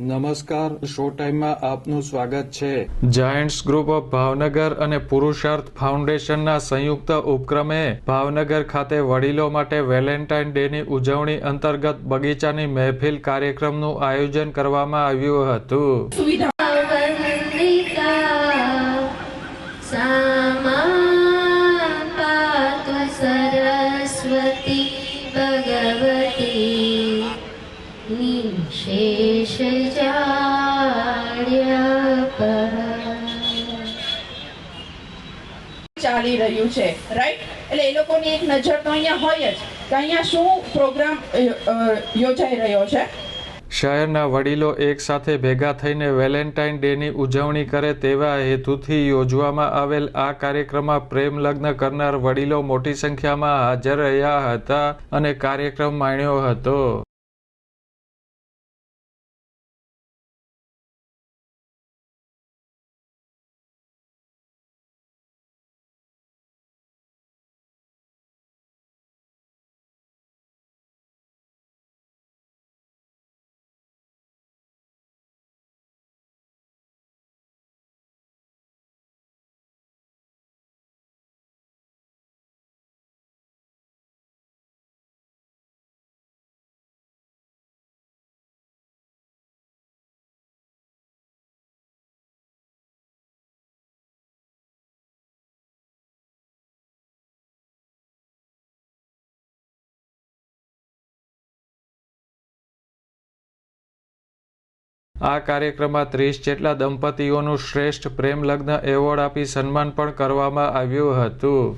નમસ્કાર શો ટાઈમમાં આપનું સ્વાગત છે. જાયન્ટ્સ ગ્રુપ ઓફ ભાવનગર અને પુરુષાર્થ ફાઉન્ડેશનના સંયુક્ત ઉપક્રમે ભાવનગર ખાતે વડીલો માટે વેલેન્ટાઇન ડેની ઉજવણી અંતર્ગત બગીચાની મહેફિલ કાર્યક્રમનું આયોજન કરવામાં આવ્યું હતું. સરસ્વતી ભગવતી. નિશેષ ચાલી રહ્યું છે રાઈટ એટલે એ લોકોની એક નજર તો અહીંયા હોય જ કે અહીંયા શું પ્રોગ્રામ યોજાઈ રહ્યો છે? શહેરના વડીલો એક સાથે ભેગા થઈને વેલેન્ટાઇન ડેની ઉજવણી કરે તેવા હેતુથી યોજવામાં આવેલ આ કાર્યક્રમમાં પ્રેમ લગ્ન કરનાર વડીલો મોટી સંખ્યામાં હાજર રહ્યા હતા અને કાર્યક્રમ માણ્યો હતો. આ કાર્યક્રમમાં ત્રીસ જેટલા દંપતીઓનું શ્રેષ્ઠ પ્રેમ લગ્ન એવોર્ડ આપી સન્માન પણ કરવામાં આવ્યું હતું.